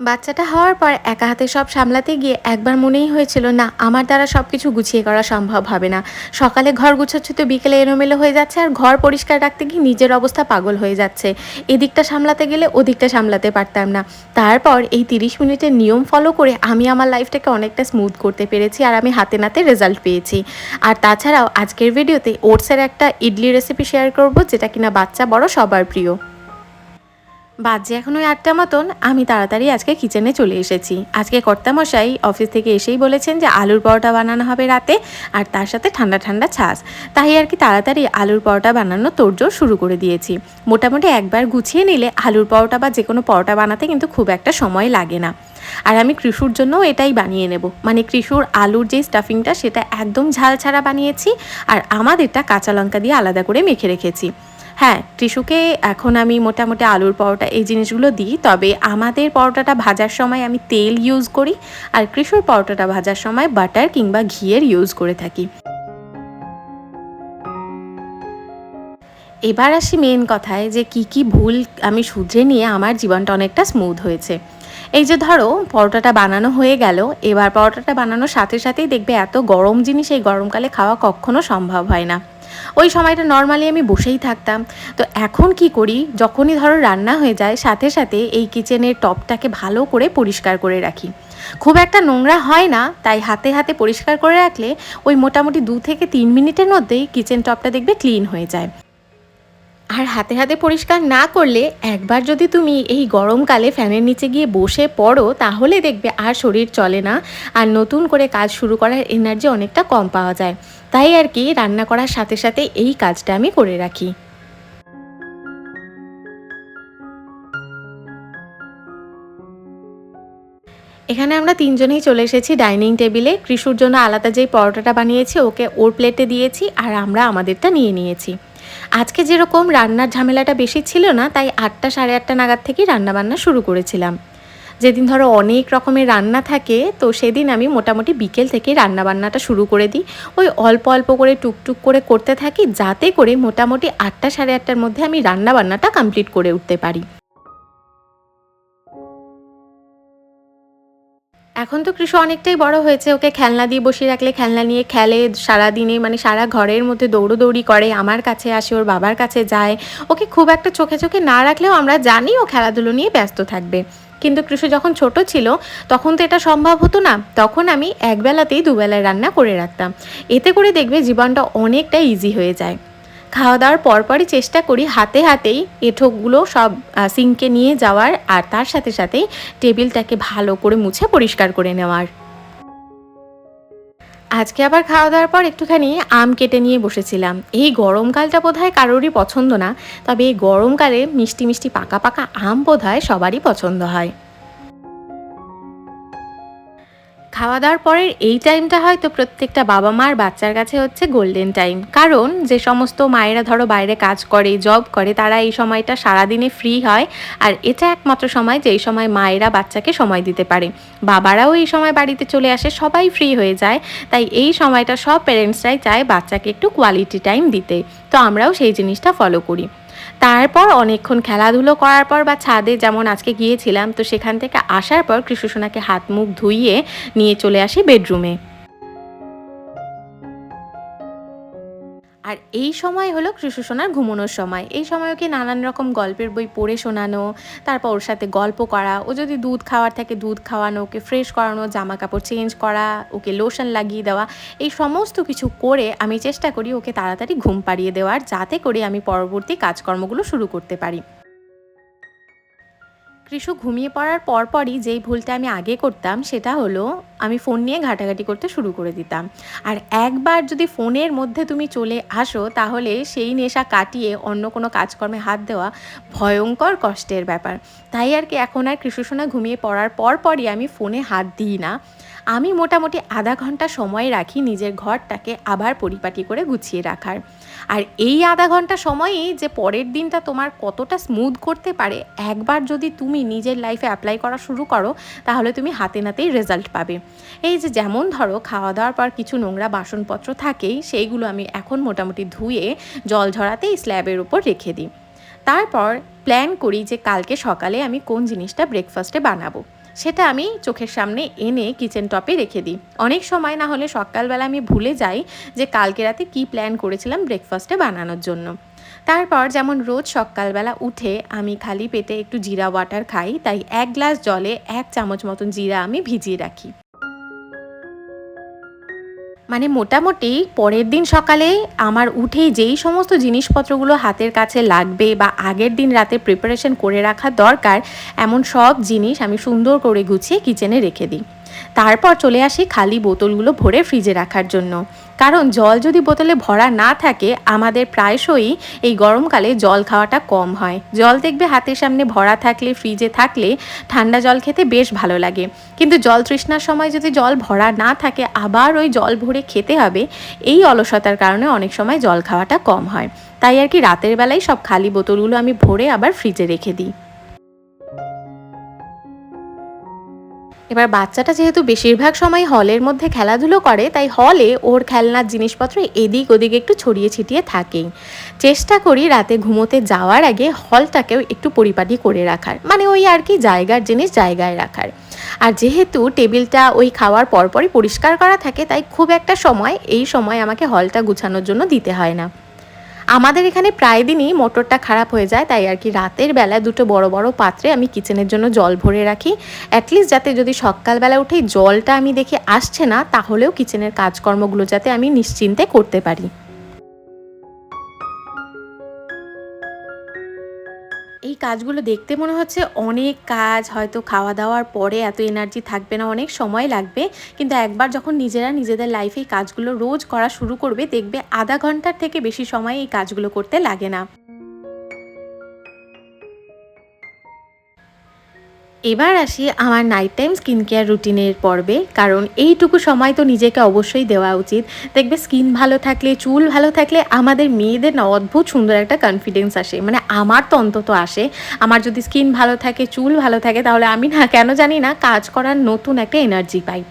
বাচ্চাটা হওয়ার পর একা হাতে সব সামলাতে গিয়ে একবার মনেই হয়েছিল, না, আমার দ্বারা সব কিছু গুছিয়ে করা সম্ভব হবে না। সকালে ঘর গুছাচ্ছি তো বিকেলে এলোমেলো হয়ে যাচ্ছে আর ঘর পরিষ্কার রাখতে গিয়ে নিজের অবস্থা পাগল হয়ে যাচ্ছে। এদিকটা সামলাতে গেলে ওদিকটা সামলাতে পারতাম না। তারপর এই তিরিশ মিনিটের নিয়ম ফলো করে আমি আমার লাইফটাকে অনেকটা স্মুথ করতে পেরেছি আর আমি হাতে নাতে রেজাল্ট পেয়েছি। আর তাছাড়াও আজকের ভিডিওতে ওটসের একটা ইডলি রেসিপি শেয়ার করব, যেটা কিনা বাচ্চা বড় সবার প্রিয়। বাজে এখন ওই আটটা মতন, আমি তাড়াতাড়ি আজকে কিচেনে চলে এসেছি। আজকে কর্তামশাই অফিস থেকে এসেই বলেছেন যে আলুর পরোটা বানানো হবে রাতে, আর তার সাথে ঠান্ডা ঠান্ডা ছাস তাই আর কি তাড়াতাড়ি আলুর পরোটা বানানো তোড়জোড় শুরু করে দিয়েছি। মোটামুটি একবার গুছিয়ে নিলে আলুর পরোটা বা যে কোনো পরোটা বানাতে কিন্তু খুব একটা সময় লাগে না। আর আমি কৃষুর জন্যও এটাই বানিয়ে নেব। মানে কৃষুর আলুর যে স্টাফিংটা সেটা একদম ঝাল ছাড়া বানিয়েছি, আর আমাদেরটা কাঁচা লঙ্কা দিয়ে আলাদা করে মেখে রেখেছি। হ্যাঁ টিস্যুকে এখন আমি মোটামুটি আলুর পরোটা এই জিনিসগুলো দিই। তবে আমাদের পরোটাটা ভাজার সময় আমি তেল ইউজ করি আর কৃষুর পরোটাটা ভাজার সময় বাটার কিংবা ঘিয়ের ইউজ করে থাকি। এবার আসি মেন কথায় যে কি কি ভুল আমি শুধরে নিয়ে আমার জীবনটা অনেকটা স্মুথ হয়েছে। এই যে ধরো, পরোটাটা বানানো হয়ে গেল, এবার পরোটাটা বানানোর সাথে সাথেই দেখবে এত গরম জিনিস, এই গরমকালে খাওয়া কখনো সম্ভব হয় না। ওই সময়টা নর্মালি আমি বসেই থাকতাম। তো এখন কি করি? যখনই ধরো রান্না হয়ে যায়, সাথে সাথে এই কিচেনের টপটাকে ভালো করে পরিষ্কার করে রাখি। খুব একটা নোংরা হয় না, তাই হাতে হাতে পরিষ্কার করে রাখলে ওই মোটামুটি দু থেকে তিন মিনিটের মধ্যেই কিচেন টপটা দেখবে ক্লিন হয়ে যায়। আর হাতে হাতে পরিষ্কার না করলে একবার যদি তুমি এই গরমকালে ফ্যানের নিচে গিয়ে বসে পড়ো, তাহলে দেখবে আর শরীর চলে না। আর নতুন করে কাজ শুরু করার এনার্জি অনেকটা কম পাওয়া যায়। তাই আর কি, রান্না করার সাথে সাথে এই কাজটা আমি করে রাখি। এখানে আমরা তিনজনেই চলে এসেছি ডাইনিং টেবিলে। কৃষুর জন্য আলাদা যেই পরোটাটা বানিয়েছি, ওকে ওর প্লেটে দিয়েছি, আর আমরা আমাদেরটা নিয়ে নিয়েছি। আজকে যেরকম রান্নার ঝামেলাটা বেশি ছিল না, তাই আটটা সাড়ে আটটা নাগাদ থেকেই রান্নাবান্না শুরু করেছিলাম। যেদিন ধরো অনেক রকমের রান্না থাকে, তো সেদিন আমি মোটামুটি বিকেল থেকে রান্নাবান্নাটা শুরু করে দিই। ওই অল্প অল্প করে টুকটুক করে করতে থাকি, যাতে করে মোটামুটি আটটা সাড়ে আটটার মধ্যে আমি রান্নাবান্নাটা কমপ্লিট করে উঠতে পারি। এখন তো কৃষু অনেকটাই বড় হয়েছে। ওকে খেলনা দিয়ে বসিয়ে রাখলে খেলনা নিয়ে খেলে সারা দিনে মানে সারা ঘরের মধ্যে দৌড়োদৌড়ি করে, আমার কাছে আসে, ওর বাবার কাছে যায়। ওকে খুব একটা চোখে চোখে না রাখলেও আমরা জানি ও খেলাধুলো নিয়ে ব্যস্ত থাকবে। কিন্তু কৃষু যখন ছোট ছিল, তখন তো এটা সম্ভব হতো না। তখন আমি একবেলাতেই দুবেলায় রান্না করে রাখতাম। এতে করে দেখবে জীবনটা অনেকটা ইজি হয়ে যায়। খাওয়া দাওয়ার পরপরই চেষ্টা করি হাতে হাতেই এঁঠোগুলো সব সিঙ্কে নিয়ে যাওয়ার আর তার সাথে সাথেই টেবিলটাকে ভালো করে মুছে পরিষ্কার করে নেওয়ার। আজকে আবার খাওয়া দাওয়ার পর একটুখানি আম কেটে নিয়ে বসেছিলাম। এই গরমকালটা বোধ হয় কারোরই পছন্দ না, তবে এই গরমকালে মিষ্টি মিষ্টি পাকা পাকা আম বোধ হয় সবারই পছন্দ হয়। খাওয়া দাওয়ার পরের এই টাইমটা হয়তো প্রত্যেকটা বাবা মার বাচ্চার কাছে হচ্ছে গোল্ডেন টাইম কারণ যে সমস্ত মায়েরা ধরো বাইরে কাজ করে জব করে, তারা এই সময়টা সারাদিনে ফ্রি হয়। আর এটা একমাত্র সময় যে এই সময় মায়েরা বাচ্চাকে সময় দিতে পারে। বাবারাও এই সময় বাড়িতে চলে আসে, সবাই ফ্রি হয়ে যায়। তাই এই সময়টা সব প্যারেন্টসরাই চায় বাচ্চাকে একটু কোয়ালিটি টাইম দিতে। তো আমরাও সেই জিনিসটা ফলো করি। তারপর অনেকক্ষণ খেলাধুলো করার পর বা ছাদে যেমন আজকে গিয়েছিলাম, তো সেখান থেকে আসার পর কৃষ্ণসোনাকে হাত মুখ ধুইয়ে নিয়ে চলে আসি বেডরুমে। আর এই সময় হলো কৃষ্ণ সোনার ঘুমানোর সময়। এই সময় ওকে নানান রকম গল্পের বই পড়ে শোনানো, তারপর ওর সাথে গল্প করা, ও যদি দুধ খাওয়ার থাকে দুধ খাওয়ানো, ওকে ফ্রেশ করানো জামা কাপড় চেঞ্জ করা, ওকে লোশন লাগিয়ে দেওয়া, এই সমস্ত কিছু করে আমি চেষ্টা করি ওকে তাড়াতাড়ি ঘুম পাড়িয়ে দেওয়ার, যাতে করে আমি পরবর্তী কাজকর্মগুলো শুরু করতে পারি। কৃষু ঘুমিয়ে পড়ার পরপরই যেই ভুলটা আমি আগে করতাম, সেটা হলো আমি ফোন নিয়ে ঘাটাঘাটি করতে শুরু করে দিতাম। আর একবার যদি ফোনের মধ্যে তুমি চলে আসো, তাহলে সেই নেশা কাটিয়ে অন্য কোনো কাজকর্মে হাত দেওয়া ভয়ঙ্কর কষ্টের ব্যাপার। তাই আর কি এখন আর কৃষ্ণসোনা ঘুমিয়ে পড়ার পরপরই আমি ফোনে হাত দিই না। আমি মোটামুটি আধা ঘণ্টা সময় রাখি নিজের ঘরটাকে আবার পরিপাটি করে গুছিয়ে রাখার। আর এই আধা ঘণ্টা সময়ই যে পরের দিনটা তোমার কতটা স্মুথ করতে পারে, একবার যদি তুমি নিজের লাইফে অ্যাপ্লাই করা শুরু করো, তাহলে তুমি হাতে নাতেই রেজাল্ট পাবে। এই যে যেমন ধরো খাওয়া দাওয়ার পর কিছু নোংরা বাসনপত্র থাকেই, সেইগুলো আমি এখন মোটামুটি ধুয়ে জল ঝরাতেই স্ল্যাবের উপর রেখে দিই। তারপর প্ল্যান করি যে কালকে সকালে আমি কোন জিনিসটা ব্রেকফাস্টে বানাবো। সেটা আমি চোখের সামনে এনে কিচেন টপে রেখে দিই। অনেক সময় না হলে সকালবেলা আমি ভুলে যাই যে কালকে রাতে কী প্ল্যান করেছিলাম ব্রেকফাস্টে বানানোর জন্য। তারপর যেমন রোজ সকালবেলা উঠে আমি খালি পেটে একটু জিরা ওয়াটার খাই, তাই এক গ্লাস জলে এক চামচ মতন জিরা আমি ভিজিয়ে রাখি। মানে মোটামুটি পরের দিন সকালে আমার উঠেই যেই সমস্ত জিনিসপত্রগুলো হাতের কাছে লাগবে বা আগের দিন রাতে প্রিপারেশন করে রাখা দরকার, এমন সব জিনিস আমি সুন্দর করে গুছিয়ে কিচেনে রেখে দিই। তারপর চলে আসি খালি বোতলগুলো ভরে ফ্রিজে রাখার জন্য। কারণ জল যদি বোতলে ভরা না থাকে, আমাদের প্রায়শই এই গরমকালে জল খাওয়াটা কম হয়। জল দেখবে হাতের সামনে ভরা থাকলে, ফ্রিজে থাকলে ঠান্ডা জল খেতে বেশ ভালো লাগে। কিন্তু জল তৃষ্ণার সময় যদি জল ভরা না থাকে, আবার ওই জল ভরে খেতে হবে, এই অলসতার কারণে অনেক সময় জল খাওয়াটা কম হয়। তাই আর কি রাতের বেলায় সব খালি বোতলগুলো আমি ভরে আবার ফ্রিজে রেখে দিই। এবার বাচ্চাটা যেহেতু বেশিরভাগ সময় হলের মধ্যে খেলাধুলো করে, তাই হলে ওর খেলনার জিনিসপত্র এদিক ওদিক একটু ছড়িয়ে ছিটিয়ে থাকেই। চেষ্টা করি রাতে ঘুমোতে যাওয়ার আগে হলটাকেও একটু পরিপাটি করে রাখার মানে ওই আর কি জায়গার জিনিস জায়গায় রাখার। আর যেহেতু টেবিলটা ওই খাওয়ার পরপরই পরিষ্কার করা থাকে, তাই খুব একটা সময়, এই সময় আমাকে হলটা গুছানোর জন্য দিতে হয় না। আমাদের এখানে প্রায় দিনই মোটরটা খারাপ হয়ে যায়, তাই আর কি রাতের বেলা দুটো বড় বড় পাত্রে আমি কিচেনের জন্য জল ভরে রাখি। অ্যাটলিস্ট যাতে যদি সকালবেলা উঠেই জলটা আমি দেখে আসছে না, তাহলেও কিচেনের কাজকর্মগুলো যাতে আমি নিশ্চিন্তে করতে পারি। কাজগুলো দেখতে মনে হচ্ছে অনেক কাজ, হয়তো খাওয়া দাওয়ার পরে এত এনার্জি থাকবে না, অনেক সময় লাগবে। কিন্তু একবার যখন নিজেরা নিজেদের লাইফে এই কাজগুলো রোজ করা শুরু করবে, দেখবে আধা ঘণ্টার থেকে বেশি সময় এই কাজগুলো করতে লাগে না। এবার আসি আমার নাইট টাইম স্কিন কেয়ার রুটিনের পর্বে, কারণ এইটুকু সময় তো নিজেকে অবশ্যই দেওয়া উচিত। দেখবে স্কিন ভালো থাকলে, চুল ভালো থাকলে আমাদের মেয়েদের না অদ্ভুত সুন্দর একটা কনফিডেন্স আসে। মানে আমার তো অন্তত আসে। আমার যদি স্কিন ভালো থাকে, চুল ভালো থাকে, তাহলে আমি না কেন জানি না কাজ করার নতুন একটা এনার্জি পাই।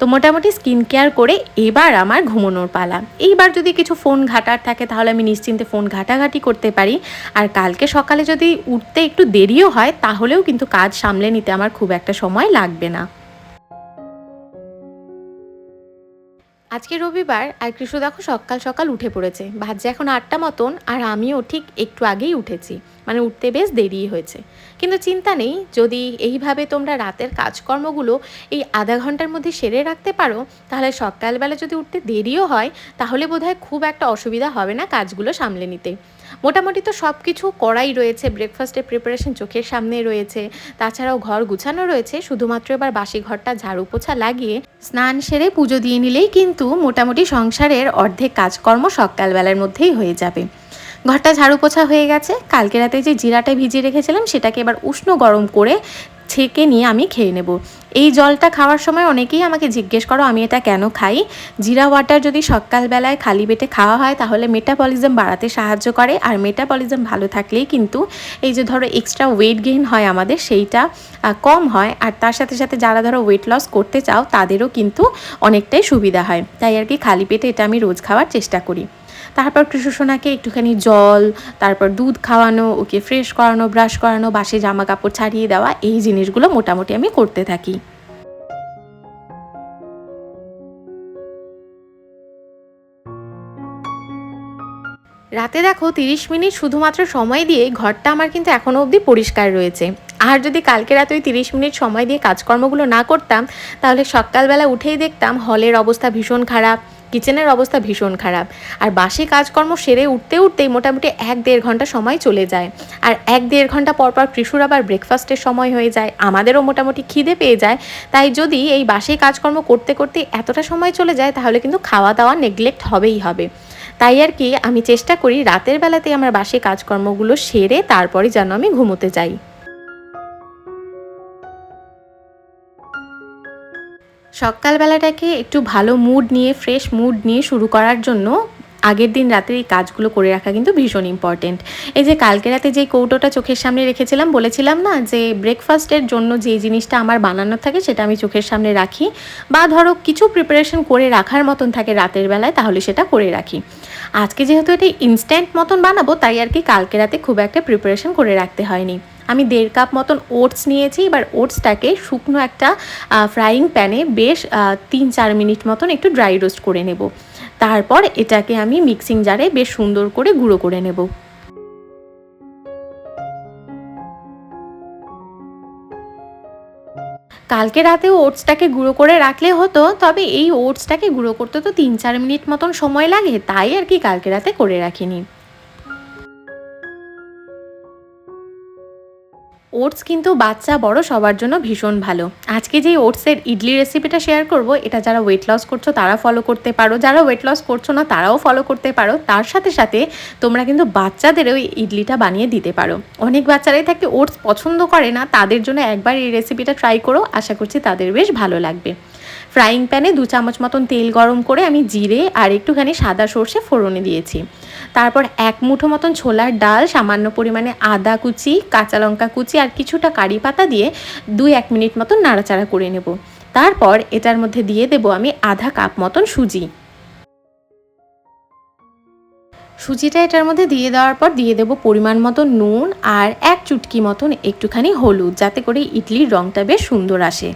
তো মোটামুটি স্কিন কেয়ার করে এবার আমার ঘুমানোর পালা। এইবার যদি কিছু ফোন ঘাটার থাকে, তাহলে আমি নিশ্চিন্তে ফোন ঘাটাঘাটি করতে পারি। আর কালকে সকালে যদি উঠতে একটু দেরিও হয়, তাহলেও কিন্তু কাজ সামলে নিতে আমার খুব একটা সময় লাগবে না। আজকে রবিবার আর কৃষ্ণ দেখো সকাল সকাল উঠে পড়েছে। ভাজ্যে এখন আটটা মতন আর আমিও ঠিক একটু আগেই উঠেছি। মানে উঠতে বেশ দেরি হয়েছে। কিন্তু চিন্তা নেই, যদি এইভাবে তোমরা রাতের কাজকর্মগুলো এই আধা ঘণ্টার মধ্যে সেরে রাখতে পারো, তাহলে সকালবেলা যদি উঠতে দেরিও হয়, তাহলে বোধহয় খুব একটা অসুবিধা হবে না কাজগুলো সামলে নিতে। মোটামুটি তো সব কিছু করাই রয়েছে ব্রেকফাস্টের প্রিপারেশন চোখের সামনে রয়েছে, তাছাড়াও ঘর গুছানো রয়েছে, শুধুমাত্র এবার বাসি ঘরটা ঝাড়ু পোছা লাগিয়ে স্নান সেরে পুজো দিয়ে নিলেই কিন্তু মোটামুটি সংসারের অর্ধেক কাজকর্ম সকালবেলার মধ্যেই হয়ে যাবে। ঘরটা ঝাড়ু পোছা হয়ে গেছে, কালকে রাতে যে জিরাটা ভিজিয়ে রেখেছিলাম, সেটাকে এবার উষ্ণ গরম করে ছেঁকে নিয়ে আমি খেয়ে নেব। এই জলটা খাওয়ার সময় অনেকেই আমাকে জিজ্ঞেস করো, আমি এটা কেন খাই? জিরা ওয়াটার যদি সকালবেলায় খালি পেটে খাওয়া হয়, তাহলে মেটাবলিজম বাড়াতে সাহায্য করে। আর মেটাবলিজম ভালো থাকলেই কিন্তু এই যে ধরো এক্সট্রা ওয়েট গেইন হয় আমাদের, সেইটা কম হয়। আর তার সাথে সাথে যারা ধরো ওয়েট লস করতে চাও, তাদেরও কিন্তু অনেকটাই সুবিধা হয়। তাই আর কি খালি পেটে এটা আমি রোজ খাওয়ার চেষ্টা করি। তারপর কৃষ্ণসোনাকে একটুখানি জল, তারপর দুধ খাওয়ানো, ওকে ফ্রেশ করানো ব্রাশ করানো, বাসে জামা কাপড় ছাড়িয়ে দেওয়া, এই জিনিসগুলো মোটামুটি আমি করতে থাকি। রাতে দেখো তিরিশ মিনিট শুধুমাত্র সময় দিয়ে ঘরটা আমার কিন্তু এখনও অবধি পরিষ্কার রয়েছে। আর যদি কালকে রাতে ওই তিরিশ মিনিট সময় দিয়ে কাজকর্মগুলো না করতাম, তাহলে সকালবেলা উঠেই দেখতাম হলের অবস্থা ভীষণ খারাপ। কিচেনের অবস্থা ভীষণ খারাপ। আর বাসি কাজকর্ম সেরে উঠতে উঠতেই মোটামুটি এক দেড় ঘণ্টা সময় চলে যায়। আর এক দেড় ঘণ্টা পরপর পর কৃষুর আবার ব্রেকফাস্টের সময় হয়ে যায়। আমাদেরও মোটামুটি খিদে পেয়ে যায়। তাই যদি এই বাসি কাজকর্ম করতে করতে এতটা সময় চলে যায়, তাহলে কিন্তু খাওয়া দাওয়া নেগলেক্ট হবেই হবে। তাই আর কি, আমি চেষ্টা করি রাতের বেলাতেই আমার বাসি কাজকর্মগুলো সেরে তারপরে যেন আমি ঘুমোতে যাই। সকালবেলাটাকে একটু ভালো মুড নিয়ে ফ্রেশ মুড নিয়ে শুরু করার জন্য আগের দিন রাতের এই কাজগুলো করে রাখা কিন্তু ভীষণ ইম্পর্টেন্ট এই যে কালকে রাতে যে কৌটোটা চোখের সামনে রেখেছিলাম, বলেছিলাম না যে ব্রেকফাস্টের জন্য যে জিনিসটা আমার বানানোর থাকে সেটা আমি চোখের সামনে রাখি বা ধরো কিছু প্রিপারেশন করে রাখার মতন থাকে রাতের বেলায়, তাহলে সেটা করে রাখি। আজকে যেহেতু এটা ইনস্ট্যান্ট মতন বানাবো, তাই আর কি কালকে রাতে খুব একটা প্রিপারেশন করে রাখতে হয়নি। আমি দেড় কাপ মতন ওটস নিয়েছি, এবার ওটসটাকে শুকনো একটা ফ্রাইং প্যানে বেশ তিন চার মিনিট মতন একটু ড্রাই রোস্ট করে নেব। তারপর এটাকে আমি মিক্সিং জারে বেশ সুন্দর করে গুঁড়ো করে নেব। কালকে রাতেও ওটসটাকে গুঁড়ো করে রাখলে হতো, তবে এই ওটসটাকে গুঁড়ো করতে তো তিন চার মিনিট মতন সময় লাগে, তাই আর কি কালকে রাতে করে রাখিনি। ওটস কিন্তু বাচ্চা, বড় সবার জন্য ভীষণ ভালো। আজকে যে ওটসের ইডলি রেসিপিটা শেয়ার করব, এটা যারা ওয়েট লস করছ তারা ফলো করতে পারো। যারা ওয়েট লস করছ না, তারাও ফলো করতে পারো। তার সাথে সাথে তোমরা কিন্তু বাচ্চাদেরও ওই ইডলিটা বানিয়ে দিতে পারো। অনেক বাচ্চারাই থাকে ওটস পছন্দ করে না, তাদের জন্য একবার এই রেসিপিটা ট্রাই করো। আশা করছি তাদের বেশ ভালো লাগবে। ফ্রাইং প্যানে দু চামচ মতন তেল গরম করে আমি জিরে আর একটুখানি সাদা সর্ষে ফোড়নে দিয়েছি। তারপর এক মুঠো মতন ছোলার ডাল, সামান্য পরিমাণে আদা কুচি, কাঁচা লঙ্কা কুচি আর কিছুটা কারি পাতা দিয়ে দুই এক মিনিট মতন নাড়াচাড়া করে নেব। তারপর এটার মধ্যে দিয়ে দেব আমি আধা কাপ মতন সুজি। সুজিটা এটার মধ্যে দিয়ে দেওয়ার পর দিয়ে দেব পরিমাণ মতো নুন আর এক চুটকি মতন একটুখানি হলুদ, যাতে করে ইডলির রঙটা বেশ সুন্দর আসে।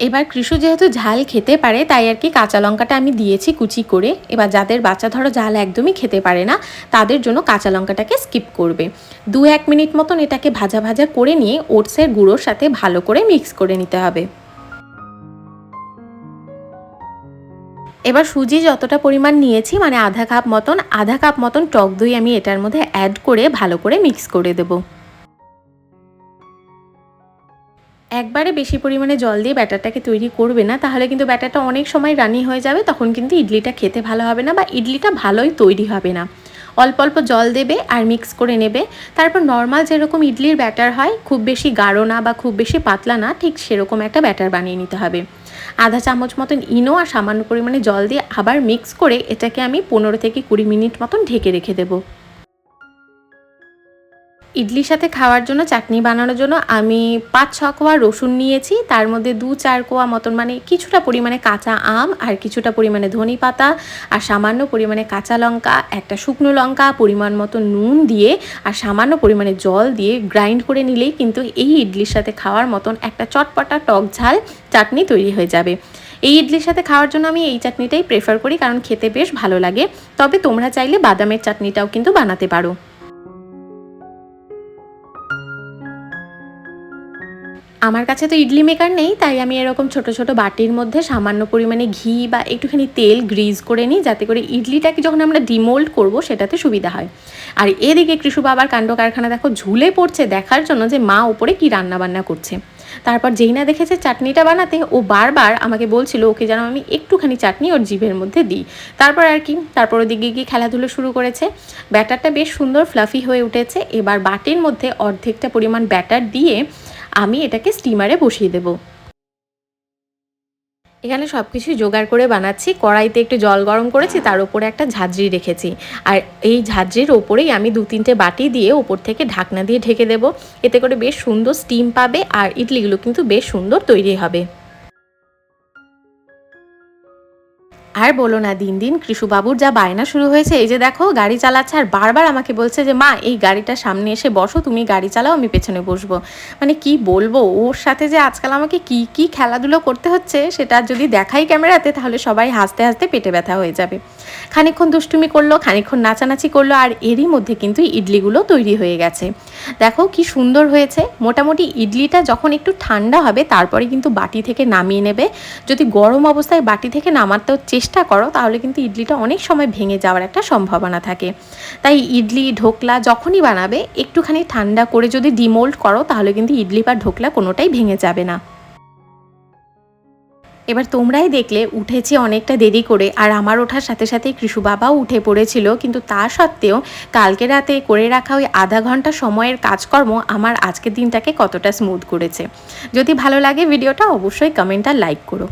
এবার কৃষু যেহেতু ঝাল খেতে পারে, তাই আর কি কাঁচা লঙ্কাটা আমি দিয়েছি কুচি করে। এবার যাদের বাচ্চা ধরো ঝাল একদমই খেতে পারে না, তাদের জন্য কাঁচা লঙ্কাটাকে স্কিপ করবে। দু এক মিনিট মতন এটাকে ভাজা ভাজা করে নিয়ে ওটসের গুঁড়োর সাথে ভালো করে মিক্স করে নিতে হবে। এবার সুজি যতটা পরিমাণ নিয়েছি মানে আধা কাপ মতন, আধা কাপ মতন টক দই আমি এটার মধ্যে অ্যাড করে ভালো করে মিক্স করে দেবো। একবারে বেশি পরিমাণে জল দিয়ে ব্যাটারটাকে তৈরি করবে না, তাহলে কিন্তু ব্যাটারটা অনেক সময় রানি হয়ে যাবে, তখন কিন্তু ইডলিটা খেতে ভালো হবে না বা ইডলিটা ভালোই তৈরি হবে না। অল্প অল্প জল দেবে আর মিক্স করে নেবে। তারপর নর্মাল যেরকম ইডলির ব্যাটার হয়, খুব বেশি গাঢ় না বা খুব বেশি পাতলা না, ঠিক সেরকম একটা ব্যাটার বানিয়ে নিতে হবে। আধা চামচ মতন ইনো আর সামান্য পরিমাণে জল দিয়ে আবার মিক্স করে এটাকে আমি পনেরো থেকে কুড়ি মিনিট মতন ঢেকে রেখে দেবো। ইডলির সাথে খাওয়ার জন্য, চাটনি বানানোর জন্য আমি পাঁচ, ছ কোয়া রসুন নিয়েছি। তার মধ্যে দু, চার কোয়া মতন মানে কিছুটা পরিমাণে কাঁচা আম আর কিছুটা পরিমাণে ধনি পাতা আর সামান্য পরিমাণে কাঁচা লঙ্কা, একটা শুকনো লঙ্কা পরিমাণ মতো নুন দিয়ে আর সামান্য পরিমাণে জল দিয়ে গ্রাইন্ড করে নিলেই কিন্তু এই ইডলির সাথে খাওয়ার মতন একটা চটপটা টক ঝাল চাটনি তৈরি হয়ে যাবে। এই ইডলির সাথে খাওয়ার জন্য আমি এই চাটনিটাই প্রেফার করি কারণ খেতে বেশ ভালো লাগে। তবে তোমরা চাইলে বাদামের চাটনিটাও কিন্তু বানাতে পারো। আমার কাছে তো ইডলি মেকার নেই, তাই আমি এরকম ছোট ছোট বাটির মধ্যে সামান্য পরিমাণে ঘি বা একটুখানি তেল গ্রিজ করে নিই, যাতে করে ইডলিটাকে যখন আমরা ডিমোল্ড করব সেটাতে সুবিধা হয়। আর এদিকে কৃষু বাবার কাণ্ড কারখানা দেখো, ঝুলে পড়ছে দেখার জন্য যে মা ওপরে কি রান্না বান্না করছে। তারপর যেই না দেখেছে চাটনিটা বানাতে, ও বারবার আমাকে বলছিল, ওকে যেন আমি একটুখানি চাটনি ওর জিভের মধ্যে দিই। তারপর আর কি, তারপর ওদিকে গিয়ে খেলাধুলো শুরু করেছে। ব্যাটারটা বেশ সুন্দর ফ্লাফি হয়ে উঠেছে। এবার বাটির মধ্যে অর্ধেকটা পরিমাণ ব্যাটার দিয়ে আমি এটাকে স্টিমারে বসিয়ে দেবো। এখানে সব কিছু জোগাড় করে বানাচ্ছি, কড়াইতে একটু জল গরম করেছি, তার উপরে একটা ঝাঁঝরি রেখেছি। আর এই ঝাঁঝরির ওপরেই আমি দু তিনটে বাটি দিয়ে ওপর থেকে ঢাকনা দিয়ে ঢেকে দেব। এতে করে বেশ সুন্দর স্টিম পাবে আর ইডলিগুলো কিন্তু বেশ সুন্দর তৈরি হবে। আর বলো না, দিন দিন কৃষুবাবুর যা বায়না শুরু হয়েছে, এই যে দেখো, গাড়ি চালাচ্ছে, আর বারবার আমাকে বলছে যে, মা, এই গাড়িটা সামনে এসে বসো, তুমি গাড়ি চালাও, আমি পেছনে বসবো। মানে কি বলব, ওর সাথে যে আজকাল আমাকে কি কি খেলাধুলো করতে হচ্ছে, সেটা যদি দেখাই ক্যামেরাতে, তাহলে সবাই হাসতে হাসতে পেটে ব্যথা হয়ে যাবে। খানিক্ষণ দুষ্টুমি করল খানিক্ষণ নাচানাচি করল, আর এরই মধ্যে কিন্তু ইডলিগুলো তৈরি হয়ে গেছে। দেখো কি সুন্দর হয়েছে, মোটামুটি ইডলিটা যখন একটু ঠান্ডা হবে, তারপরে কিন্তু বাটি থেকে নামিয়ে নেবে। যদি গরম অবস্থায় বাটি থেকে নামাতেও চেষ্টা করো, তাহলে কিন্তু ইডলিটা অনেক সময় ভেঙে যাওয়ার একটা সম্ভাবনা থাকে। তাই ইডলি, ঢোকলা যখনই বানাবে, একটুখানি ঠান্ডা করে যদি ডিমোল্ড করো, তাহলে কিন্তু ইডলি বা ঢোকলা কোনোটাই ভেঙে যাবে না। এবার তোমরাই দেখলে, উঠেছি অনেকটা দেরি করে, আর আমার ওঠার সাথে সাথে কৃষু বাবাও উঠে পড়েছিল, কিন্তু তা সত্ত্বেও কালকে রাতে করে রাখা ওই আধা ঘণ্টা সময়ের কাজকর্ম আমার আজকের দিনটাকে কতটা স্মুথ করেছে। যদি ভালো লাগে ভিডিওটা, অবশ্যই কমেন্ট আর লাইক করো।